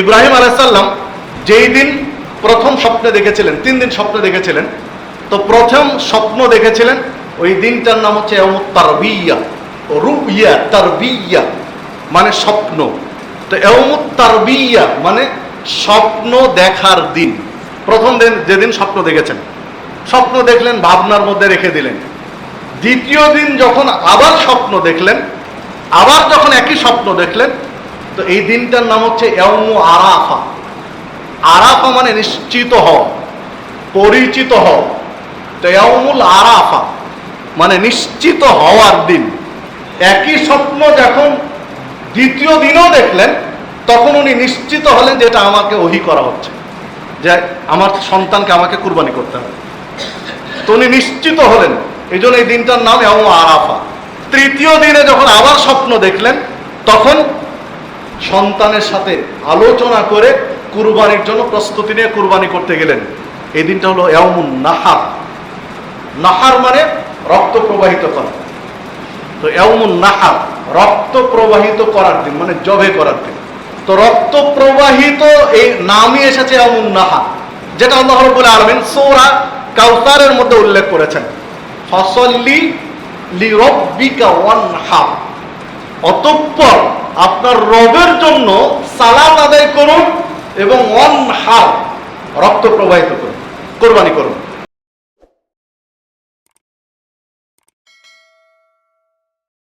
ইব্রাহিম আলাইসাল্লাম যেই দিন প্রথম স্বপ্নে দেখেছিলেন, তিন দিন স্বপ্নে দেখেছিলেন, তো প্রথম স্বপ্ন দেখেছিলেন ওই দিনটার নাম হচ্ছে মানে স্বপ্ন। তো এমুত তারবিয়া মানে স্বপ্ন দেখার দিন। প্রথম দিন যেদিন স্বপ্ন দেখেছেন, স্বপ্ন দেখলেন, ভাবনার মধ্যে রেখে দিলেন। দ্বিতীয় দিন যখন আবার স্বপ্ন দেখলেন, আবার যখন একই স্বপ্ন দেখলেন তো এই দিনটার নাম হচ্ছে এমু আরাফা। আরাফা মানে নিশ্চিত হওয়া পরিচিত হওয়া তো এমুল আরাফা মানে নিশ্চিত হওয়ার দিন। একই স্বপ্ন যখন দ্বিতীয় দিনও দেখলেন, তখন উনি নিশ্চিত হলেন যে এটা আমাকে ওহি করা হচ্ছে, যে আমার সন্তানকে আমাকে কুরবানি করতে হবে। তো উনি নিশ্চিত হলেন, এই জন্য এই দিনটার নাম এমন আরাফা। তৃতীয় দিনে যখন আবার স্বপ্ন দেখলেন, তখন সন্তানের সাথে আলোচনা করে কুরবানির জন্য প্রস্তুতি নিয়ে কুরবানি করতে গেলেন। এই দিনটা হলো এমন নাহার। নাহার মানে রক্ত প্রবাহিত করা। তো এমন নাহার, রক্ত প্রবাহিত করার দিন মানে জবে করার দিন। তো রক্ত প্রবাহিত এই নামই এসেছে এমন নাহার, যেটা আল্লাহ রব্বুল আলমিন সৌরা কাউসারের মধ্যে উল্লেখ করেছেন। ফসল্লি লি রব্বিকা ওয়ানহার। অতঃপর আপনার রবের জন্য সালাত আদায় করুন এবং অন হাল রক্ত প্রবাহিত করুন। কোরবানি করুন।